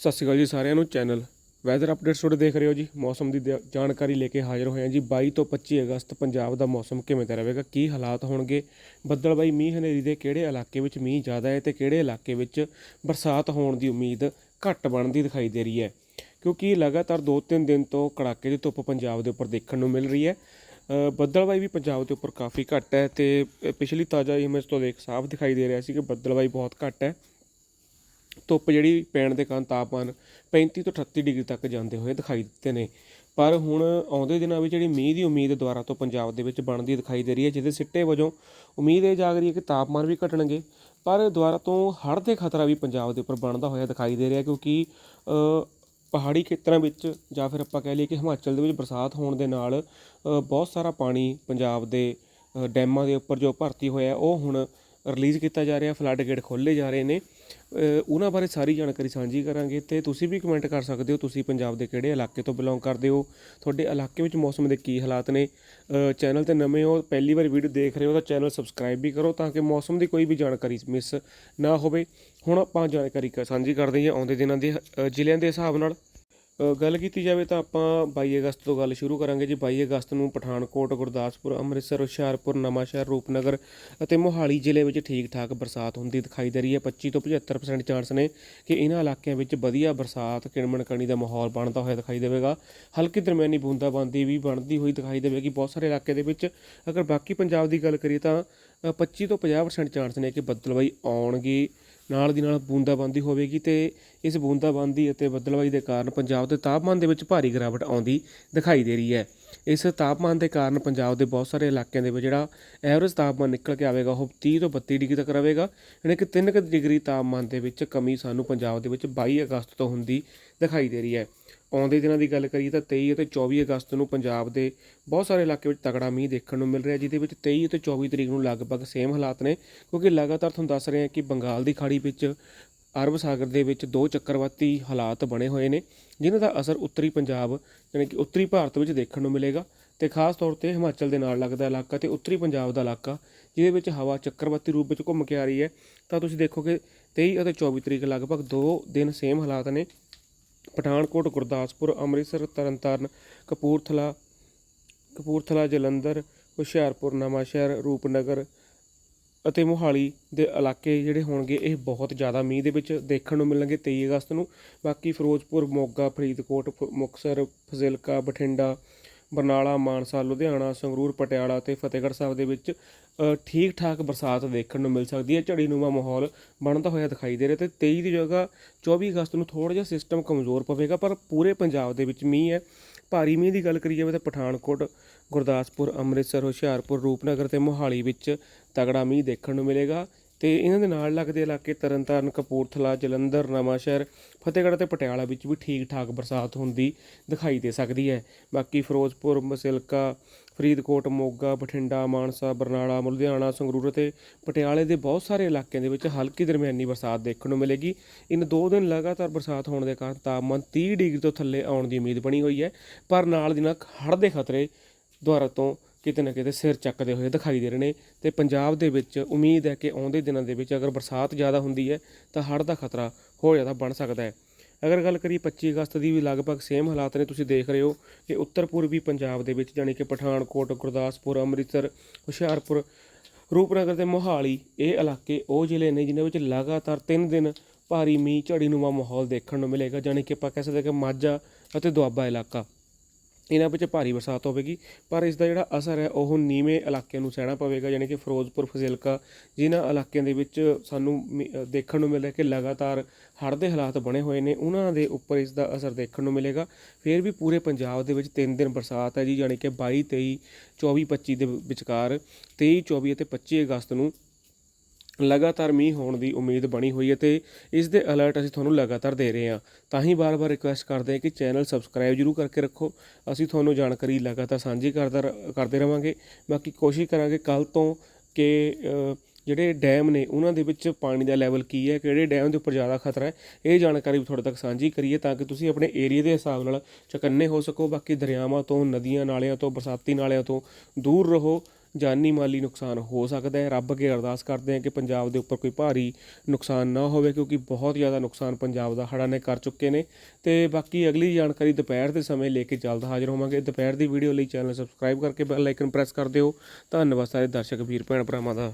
ਸਤਿ ਸ਼੍ਰੀ ਅਕਾਲ ਜੀ ਸਾਰਿਆਂ ਨੂੰ ਚੈਨਲ ਵੈਦਰ ਅਪਡੇਟਸ ਤੁਹਾਡੇ ਦੇਖ ਰਹੇ ਹੋ ਜੀ। ਮੌਸਮ ਦੀ ਜਾਣਕਾਰੀ ਲੈ ਕੇ ਹਾਜ਼ਰ ਹੋਏ ਹਾਂ ਜੀ। 22 ਤੋਂ 25 ਅਗਸਤ ਪੰਜਾਬ ਦਾ ਮੌਸਮ ਕਿਵੇਂ ਦਾ ਰਹੇਗਾ ਕੀ ਹਾਲਾਤ ਹੋਣਗੇ? ਬੱਦਲਬਾਈ ਮੀਂਹ ਹਨੇਰੀ ਦੇ ਕਿਹੜੇ ਇਲਾਕੇ ਵਿੱਚ ਮੀਂਹ ਜ਼ਿਆਦਾ ਹੈ ਤੇ ਕਿਹੜੇ ਇਲਾਕੇ ਵਿੱਚ ਬਰਸਾਤ ਹੋਣ ਦੀ ਉਮੀਦ ਘੱਟ ਬਣਦੀ ਦਿਖਾਈ ਦੇ ਰਹੀ ਹੈ? ਕਿਉਂਕਿ ਲਗਾਤਾਰ 2-3 ਦਿਨ ਤੋਂ ਕੜਾਕੇ ਦੀ ਧੁੱਪ ਪੰਜਾਬ ਦੇ ਉੱਪਰ ਦੇਖਣ ਨੂੰ ਮਿਲ ਰਹੀ ਹੈ। ਅ, ਬੱਦਲਬਾਈ ਵੀ ਪੰਜਾਬ ਦੇ ਉੱਪਰ ਕਾਫੀ ਘੱਟ ਹੈ ਤੇ ਪਿਛਲੀ ਤਾਜ਼ਾ ਇਮੇਜ ਤੋਂ ਦੇਖ ਸਾਫ਼ ਦਿਖਾਈ ਦੇ ਰਿਹਾ ਸੀ ਕਿ ਬੱਦਲਬਾਈ ਬਹੁਤ ਘੱਟ ਹੈ। ਧੁੱਪ ਜਿਹੜੀ ਪੈਣ ਦੇ ਕਾਰਨ ਤਾਪਮਾਨ 35 ਤੋਂ 38 ਡਿਗਰੀ ਤੱਕ ਜਾਂਦੇ ਹੋਏ ਦਿਖਾਈ ਦਿੱਤੇ ਨੇ। ਪਰ ਹੁਣ ਆਉਂਦੇ ਦਿਨਾਂ ਵਿੱਚ ਜਿਹੜੀ ਮੀਂਹ ਦੀ ਉਮੀਦ ਦੁਆਰਾ ਤੋਂ ਪੰਜਾਬ ਦੇ ਵਿੱਚ ਬਣਦੀ ਦਿਖਾਈ ਦੇ ਰਹੀ ਹੈ, ਜਿਹਦੇ ਸਿੱਟੇ ਵਜੋਂ ਉਮੀਦ ਇਹ ਜਾਗ ਰਹੀ ਹੈ ਕਿ ਤਾਪਮਾਨ ਵੀ ਘਟਣਗੇ। ਪਰ ਦੁਆਰਾ ਤੋਂ ਹੜ੍ਹ ਦੇ ਖਤਰਾ ਵੀ ਪੰਜਾਬ ਦੇ ਉੱਪਰ ਬਣਦਾ ਹੋਇਆ ਦਿਖਾਈ ਦੇ ਰਿਹਾ ਕਿਉਂਕਿ ਪਹਾੜੀ ਖੇਤਰਾਂ ਵਿੱਚ ਜਾਂ ਫਿਰ ਆਪਾਂ ਕਹਿ ਲਈਏ ਕਿ ਹਿਮਾਚਲ ਦੇ ਵਿੱਚ ਬਰਸਾਤ ਹੋਣ ਦੇ ਨਾਲ ਬਹੁਤ ਸਾਰਾ ਪਾਣੀ ਪੰਜਾਬ ਦੇ ਡੈਮਾਂ ਦੇ ਉੱਪਰ ਜੋ ਭਰਤੀ ਹੋਇਆ, ਉਹ ਹੁਣ ਰਿਲੀਜ਼ ਕੀਤਾ ਜਾ ਰਿਹਾ ਫਲੱਡ ਗੇਟ ਖੋਲ੍ਹੇ ਜਾ ਰਹੇ ਨੇ। ਉਹਨਾਂ ਬਾਰੇ ਸਾਰੀ ਜਾਣਕਾਰੀ ਸਾਂਝੀ ਕਰਾਂਗੇ ਤੇ ਤੁਸੀਂ ਵੀ ਕਮੈਂਟ ਕਰ ਸਕਦੇ ਹੋ, ਤੁਸੀਂ ਪੰਜਾਬ ਦੇ ਕਿਹੜੇ ਇਲਾਕੇ ਤੋਂ ਬਿਲੋਂਗ ਕਰਦੇ ਹੋ, ਤੁਹਾਡੇ ਇਲਾਕੇ ਵਿੱਚ ਮੌਸਮ ਦੇ ਕੀ ਹਾਲਾਤ ਨੇ। ਚੈਨਲ ਤੇ ਨਵੇਂ ਹੋ, ਪਹਿਲੀ ਵਾਰ ਵੀਡੀਓ ਦੇਖ ਰਹੇ ਹੋ ਤਾਂ ਚੈਨਲ ਸਬਸਕ੍ਰਾਈਬ ਵੀ ਕਰੋ ਤਾਂ ਕਿ ਮੌਸਮ ਦੀ ਕੋਈ ਵੀ ਜਾਣਕਾਰੀ ਮਿਸ ਨਾ ਹੋਵੇ। ਹੁਣ ਆਪਾਂ ਜਾਣਕਾਰੀ ਕ- ਸਾਂਝੀ ਕਰਦੇ ਹਾਂ ਆਉਂਦੇ ਦਿਨਾਂ ਦੇ ਜ਼ਿਲ੍ਹਿਆਂ ਦੇ ਹਿਸਾਬ ਨਾਲ। ਗੱਲ ਕੀਤੀ ਜਾਵੇ ਤਾਂ ਆਪਾਂ 22 ਅਗਸਤ ਤੋਂ ਗੱਲ ਸ਼ੁਰੂ ਕਰਾਂਗੇ ਜੀ। 22 ਅਗਸਤ ਨੂੰ ਪਠਾਨਕੋਟ ਗੁਰਦਾਸਪੁਰ ਅੰਮ੍ਰਿਤਸਰ ਹੁਸ਼ਿਆਰਪੁਰ ਨਵਾਂਸ਼ਹਿਰ ਰੂਪਨਗਰ ਅਤੇ ਮੋਹਾਲੀ ਜ਼ਿਲ੍ਹੇ ਵਿੱਚ ਠੀਕ ਠਾਕ ਬਰਸਾਤ ਹੁੰਦੀ ਦਿਖਾਈ ਦੇ ਰਹੀ ਹੈ। 25 ਤੋਂ 75% ਚਾਂਸ ਨੇ ਕਿ ਇਹਨਾਂ ਇਲਾਕਿਆਂ ਵਿੱਚ ਵਧੀਆ ਬਰਸਾਤ ਕਿਣਮਣ ਕਣੀ ਦਾ ਮਾਹੌਲ ਬਣਦਾ ਹੋਇਆ ਦਿਖਾਈ ਦੇਵੇਗਾ। ਹਲਕੀ ਦਰਮਿਆਨੀ ਬੂੰਦਾਬਾਂਦੀ ਵੀ ਬਣਦੀ ਹੋਈ ਦਿਖਾਈ ਦੇਵੇਗੀ। ਬਹੁਤ ਸਾਰੇ ਇਲਾਕੇ ਦੇ ਵਿੱਚ ਅਗਰ ਬਾਕੀ ਪੰਜਾਬ ਦੀ ਗੱਲ ਕਰੀਏ ਤਾਂ ਅ, 25 ਤੋਂ 50% ਚਾਂਸ ਨੇ ਕਿ ਬੱਦਲਬਾਈ ਆਉਣਗੇ। ਨਾਲ ਦੀ ਨਾਲ ਬੂੰਦਾਬਾਂਦੀ ਹੋਵੇਗੀ ਤੇ ਇਸ ਬੂੰਦਾਬਾਂਦੀ ਅਤੇ ਬੱਦਲਬਾਈ ਦੇ ਕਾਰਨ ਪੰਜਾਬ ਦੇ ਤਾਪਮਾਨ ਦੇ ਵਿੱਚ ਭਾਰੀ ਗਿਰਾਵਟ ਆਉਂਦੀ ਦਿਖਾਈ ਦੇ ਰਹੀ ਹੈ। ਇਸ ਤਾਪਮਾਨ ਦੇ ਕਾਰਨ ਪੰਜਾਬ ਦੇ ਬਹੁਤ ਸਾਰੇ ਇਲਾਕਿਆਂ ਦੇ ਵਿੱਚ ਜਿਹੜਾ ਐਵਰੇਜ ਤਾਪਮਾਨ ਨਿਕਲ ਕੇ ਆਵੇਗਾ, ਉਹ 30 ਤੋਂ 32 ਡਿਗਰੀ ਤੱਕ ਰਹੇਗਾ। ਯਾਨੀ ਕਿ 3 ਕੁ ਡਿਗਰੀ ਤਾਪਮਾਨ ਦੇ ਵਿੱਚ ਕਮੀ ਸਾਨੂੰ ਪੰਜਾਬ ਦੇ ਵਿੱਚ 22 ਅਗਸਤ ਤੋਂ ਹੁੰਦੀ ਦਿਖਾਈ ਦੇ ਰਹੀ ਹੈ। ਆਉਂਦੇ ਦਿਨਾਂ ਦੀ ਗੱਲ ਕਰੀਏ ਤਾਂ 23 ਅਤੇ 24 ਅਗਸਤ ਨੂੰ ਪੰਜਾਬ ਦੇ ਬਹੁਤ ਸਾਰੇ ਇਲਾਕੇ ਵਿੱਚ ਤਗੜਾ ਮੀਂਹ ਦੇਖਣ ਨੂੰ ਮਿਲ ਰਿਹਾ, ਜਿਹਦੇ ਵਿੱਚ 23 ਅਤੇ 24 ਤਰੀਕ ਨੂੰ ਲਗਭਗ ਸੇਮ ਹਾਲਾਤ ਨੇ, ਕਿਉਂਕਿ ਲਗਾਤਾਰ ਤੁਹਾਨੂੰ ਦੱਸ ਰਹੇ ਹਾਂ ਕਿ ਬੰਗਾਲ ਦੀ ਖਾੜੀ ਵਿੱਚ ਅਰਬ ਸਾਗਰ ਦੇ ਵਿੱਚ ਦੋ ਚੱਕਰਵਾਤੀ ਹਾਲਾਤ ਬਣੇ ਹੋਏ ਨੇ, ਜਿਨ੍ਹਾਂ ਦਾ ਅਸਰ ਉੱਤਰੀ ਪੰਜਾਬ ਯਾਨੀ ਕਿ ਉੱਤਰੀ ਭਾਰਤ ਵਿੱਚ ਦੇਖਣ ਨੂੰ ਮਿਲੇਗਾ ਤੇ ਖਾਸ ਤੌਰ ਤੇ ਹਿਮਾਚਲ ਦੇ ਨਾਲ ਲੱਗਦਾ ਇਲਾਕਾ ਤੇ ਉੱਤਰੀ ਪੰਜਾਬ ਦਾ ਇਲਾਕਾ, ਜਿਹਦੇ ਵਿੱਚ ਹਵਾ ਚੱਕਰਵਾਤੀ ਰੂਪ ਵਿੱਚ ਘੁੰਮ ਕੇ ਆ ਰਹੀ ਹੈ। ਤਾਂ ਤੁਸੀਂ ਦੇਖੋਗੇ 23 ਅਤੇ 24 ਤਰੀਕ ਲਗਭਗ ਦੋ ਦਿਨ ਸੇਮ ਹਾਲਾਤ ਨੇ। ਪਠਾਨਕੋਟ, ਗੁਰਦਾਸਪੁਰ, ਅੰਮ੍ਰਿਤਸਰ, ਤਰਨਤਾਰਨ, ਕਪੂਰਥਲਾ ਕਪੂਰਥਲਾ, ਜਲੰਧਰ, ਹੁਸ਼ਿਆਰਪੁਰ, ਨਵਾਂਸ਼ਹਿਰ, ਰੂਪਨਗਰ ਅਤੇ ਮੋਹਾਲੀ ਦੇ ਇਲਾਕੇ ਜਿਹੜੇ ਹੋਣਗੇ, ਇਹ ਬਹੁਤ ਜ਼ਿਆਦਾ ਮੀਂਹ ਦੇ ਵਿੱਚ ਦੇਖਣ ਨੂੰ ਮਿਲਣਗੇ 23 ਅਗਸਤ ਨੂੰ। ਬਾਕੀ ਫਿਰੋਜ਼ਪੁਰ, ਮੋਗਾ, ਫਰੀਦਕੋਟ, ਫ- ਮੁਕਤਸਰ, ਫਜ਼ਿਲਕਾ, ਬਠਿੰਡਾ, ਬਰਨਾਲਾ, ਮਾਨਸਾ, ਲੁਧਿਆਣਾ, ਸੰਗਰੂਰ, ਪਟਿਆਲਾ ਤੇ ਫਤਿਹਗੜ੍ਹ ਸਾਹਿਬ ਦੇ ਵਿੱਚ ਠੀਕ ਠਾਕ ਬਰਸਾਤ ਦੇਖਣ ਨੂੰ ਮਿਲ ਸਕਦੀ ਹੈ। ਝੜੀਨੁਮਾ ਮਾਹੌਲ ਬਣਦਾ ਹੋਇਆ ਦਿਖਾਈ ਦੇ ਰਿਹਾ ਤੇ 23 ਦੀ ਜਗ੍ਹਾ 24 ਅਗਸਤ ਨੂੰ ਥੋੜਾ ਜਿਹਾ ਸਿਸਟਮ ਕਮਜ਼ੋਰ ਪਵੇਗਾ, ਪਰ ਪੂਰੇ ਪੰਜਾਬ ਦੇ ਵਿੱਚ ਮੀਂਹ ਹੈ। ਭਾਰੀ ਮੀਂਹ ਦੀ ਗੱਲ ਕਰੀ ਜਾਵੇ ਤਾਂ ਪਠਾਨਕੋਟ, ਗੁਰਦਾਸਪੁਰ, ਅੰਮ੍ਰਿਤਸਰ, ਹੁਸ਼ਿਆਰਪੁਰ, ਰੂਪਨਗਰ ਅਤੇ ਮੋਹਾਲੀ ਵਿੱਚ ਤਗੜਾ ਮੀਂਹ ਦੇਖਣ ਨੂੰ ਮਿਲੇਗਾ। ਤੇ ਇਹਨਾਂ ਦੇ ਨਾਲ ਲੱਗਦੇ ਇਲਾਕੇ ਤਰਨਤਾਰਨ, ਕਪੂਰਥਲਾ, ਜਲੰਧਰ, ਨਵਾਂਸ਼ਹਿਰ, ਫਤਿਹਗੜ੍ਹ ਤੇ ਪਟਿਆਲਾ ਵਿੱਚ ਵੀ ਠੀਕ ਠਾਕ ਬਰਸਾਤ ਹੁੰਦੀ ਦਿਖਾਈ ਦੇ ਸਕਦੀ ਹੈ। ਬਾਕੀ ਫਿਰੋਜ਼ਪੁਰ ਮਸਿਲਕਾ ਫਰੀਦਕੋਟ, ਮੋਗਾ, ਬਠਿੰਡਾ, ਮਾਨਸਾ, ਬਰਨਾਲਾ, ਲੁਧਿਆਣਾ, ਸੰਗਰੂਰ ਤੇ ਪਟਿਆਲੇ ਦੇ ਬਹੁਤ ਸਾਰੇ ਇਲਾਕਿਆਂ ਦੇ ਵਿੱਚ ਹਲਕੀ ਦਰਮਿਆਨੀ ਬਰਸਾਤ ਦੇਖਣ ਨੂੰ ਮਿਲੇਗੀ। ਇਨ ਦੋ ਦਿਨ ਲਗਾਤਾਰ ਬਰਸਾਤ ਹੋਣ ਦੇ ਕਾਰਨ ਤਾਪਮਾਨ 30 ਡਿਗਰੀ ਤੋਂ ਥੱਲੇ ਆਉਣ ਦੀ ਉਮੀਦ ਬਣੀ ਹੋਈ ਹੈ। ਪਰ ਨਾਲ ਦੀ ਨਾਲ ਹੜ੍ਹ ਦੇ ਖਤਰੇ ਦੁਆਰਾ ਤੋਂ ਕਿਤੇ ਨਾ ਕਿਤੇ ਸਿਰ ਚੱਕਦੇ ਹੋਏ ਦਿਖਾਈ ਦੇ ਰਹੇ ਨੇ ਤੇ ਪੰਜਾਬ ਦੇ ਵਿੱਚ ਉਮੀਦ ਹੈ ਕਿ ਆਉਂਦੇ ਦਿਨਾਂ ਦੇ ਵਿੱਚ ਅਗਰ ਬਰਸਾਤ ਜ਼ਿਆਦਾ ਹੁੰਦੀ ਹੈ ਤਾਂ ਹੜ੍ਹ ਦਾ ਖਤਰਾ ਹੋਰ ਜ਼ਿਆਦਾ ਬਣ ਸਕਦਾ ਹੈ। ਅਗਰ ਗੱਲ ਕਰੀਏ 25 ਅਗਸਤ ਦੀ ਵੀ ਲਗਭਗ ਸੇਮ ਹਾਲਾਤ ਨੇ, ਤੁਸੀਂ ਦੇਖ ਰਹੇ ਹੋ ਕਿ ਉੱਤਰ ਪੂਰਬੀ ਪੰਜਾਬ ਦੇ ਵਿੱਚ ਜਾਣੀ ਕਿ ਪਠਾਨਕੋਟ, ਗੁਰਦਾਸਪੁਰ, ਅੰਮ੍ਰਿਤਸਰ, ਹੁਸ਼ਿਆਰਪੁਰ, ਰੂਪਨਗਰ ਤੇ ਮੋਹਾਲੀ ਇਹ ਇਲਾਕੇ ਉਹ ਜ਼ਿਲ੍ਹੇ ਨੇ ਜਿਨ੍ਹਾਂ ਵਿੱਚ ਲਗਾਤਾਰ 3 ਦਿਨ ਭਾਰੀ ਮੀਂਹ ਝੜੀ ਝੜੀਨੁਮਾ ਮਾਹੌਲ ਦੇਖਣ ਨੂੰ ਮਿਲੇਗਾ, ਜਾਣੀ ਕਿ ਆਪਾਂ ਕਹਿ ਸਕਦੇ ਕਿ ਮਾਝਾ ਅਤੇ ਦੁਆਬਾ ਇਲਾਕਾ। ਇਹਨਾਂ ਵਿੱਚ ਭਾਰੀ ਬਰਸਾਤ ਹੋਵੇਗੀ, ਪਰ ਇਸ ਦਾ ਜਿਹੜਾ ਅਸਰ ਹੈ, ਉਹ ਨੀਵੇਂ ਇਲਾਕਿਆਂ ਨੂੰ ਸਹਿਣਾ ਪਵੇਗਾ, ਯਾਨੀ ਕਿ ਫਿਰੋਜ਼ਪੁਰ, ਫਜ਼ਿਲਕਾ, ਜਿਨ੍ਹਾਂ ਇਲਾਕਿਆਂ ਦੇ ਵਿੱਚ ਸਾਨੂੰ ਮੀ- ਦੇਖਣ ਨੂੰ ਮਿਲ ਕਿ ਲਗਾਤਾਰ ਹੜ੍ਹ ਦੇ ਹਾਲਾਤ ਬਣੇ ਹੋਏ ਨੇ, ਉਹਨਾਂ ਦੇ ਉੱਪਰ ਇਸ ਦਾ ਅਸਰ ਦੇਖਣ ਨੂੰ ਮਿਲੇਗਾ। ਫਿਰ ਵੀ ਪੂਰੇ ਪੰਜਾਬ ਦੇ ਵਿੱਚ ਤਿੰਨ ਦਿਨ ਬਰਸਾਤ ਹੈ ਜੀ, ਯਾਨੀ ਕਿ 22 23 24 25 ਦੇ ਵਿਚਕਾਰ 23 24 ਅਤੇ 25 ਅਗਸਤ ਨੂੰ ਲਗਾਤਾਰ ਮੀਂਹ ਹੋਣ ਦੀ ਉਮੀਦ ਬਣੀ ਹੋਈ ਹੈ ਤੇ ਇਸ ਦੇ ਅਲਰਟ ਅਸੀਂ ਤੁਹਾਨੂੰ ਲਗਾਤਾਰ ਦੇ ਰਹੇ ਹਾਂ। ਤਾਂ ਹੀ ਬਾਰ-ਬਾਰ ਰਿਕੁਐਸਟ ਕਰਦੇ ਹਾਂ ਕਿ ਚੈਨਲ ਸਬਸਕ੍ਰਾਈਬ ਜਰੂਰ ਕਰਕੇ ਰੱਖੋ। ਅਸੀਂ ਤੁਹਾਨੂੰ ਜਾਣਕਾਰੀ ਲਗਾਤਾਰ ਸਾਂਝੀ ਕਰਦਾ ਕਰਦੇ ਰਵਾਂਗੇ। ਬਾਕੀ ਕੋਸ਼ਿਸ਼ ਕਰਾਂਗੇ ਕੱਲ ਤੋਂ ਕਿ ਜਿਹੜੇ ਡੈਮ ਨੇ, ਉਹਨਾਂ ਦੇ ਵਿੱਚ ਪਾਣੀ ਦਾ ਲੈਵਲ ਕੀ ਹੈ, ਕਿਹੜੇ ਡੈਮ ਦੇ ਉੱਪਰ ਜ਼ਿਆਦਾ ਖਤਰਾ ਹੈ, ਇਹ ਜਾਣਕਾਰੀ ਵੀ ਤੁਹਾਡੇ ਤੱਕ ਸਾਂਝੀ ਕਰੀਏ ਤਾਂ ਕਿ ਤੁਸੀਂ ਆਪਣੇ ਏਰੀਆ ਦੇ ਹਿਸਾਬ ਨਾਲ ਚੁਕੰਨੇ ਹੋ ਸਕੋ। ਬਾਕੀ ਦਰਿਆਵਾਂ ਤੋਂ, ਨਦੀਆਂ ਨਾਲਿਆਂ ਤੋਂ, ਬਰਸਾਤੀ ਨਾਲਿਆਂ ਤੋਂ ਦੂਰ ਰਹੋ। ਜਾਨੀ ਮਾਲੀ ਨੁਕਸਾਨ ਹੋ ਸਕਦਾ ਹੈ। ਰੱਬ ਅੱਗੇ ਅਰਦਾਸ ਕਰਦੇ ਹਾਂ ਕਿ ਪੰਜਾਬ ਦੇ ਉੱਪਰ ਕੋਈ ਭਾਰੀ ਨੁਕਸਾਨ ਨਾ ਹੋਵੇ, ਕਿਉਂਕਿ ਬਹੁਤ ਜ਼ਿਆਦਾ ਨੁਕਸਾਨ ਪੰਜਾਬ ਦਾ ਹੜ੍ਹਾਂ ਨੇ ਕਰ ਚੁੱਕੇ ਨੇ। ਤੇ ਬਾਕੀ ਅਗਲੀ ਜਾਣਕਾਰੀ ਦੁਪਹਿਰ ਦੇ ਸਮੇਂ ਲੈ ਕੇ ਜਲਦ ਹਾਜ਼ਰ ਹੋਵਾਂਗੇ। ਦੁਪਹਿਰ ਦੀ ਵੀਡੀਓ ਲਈ ਚੈਨਲ ਸਬਸਕ੍ਰਾਈਬ ਕਰਕੇ ਬੈਲ ਆਈਕਨ ਪ੍ਰੈਸ ਕਰ ਦਿਓ। ਧੰਨਵਾਦ ਸਾਰੇ ਦਰਸ਼ਕ, ਵੀਰ, ਭੈਣ, ਭਰਾਵਾਂ ਦਾ।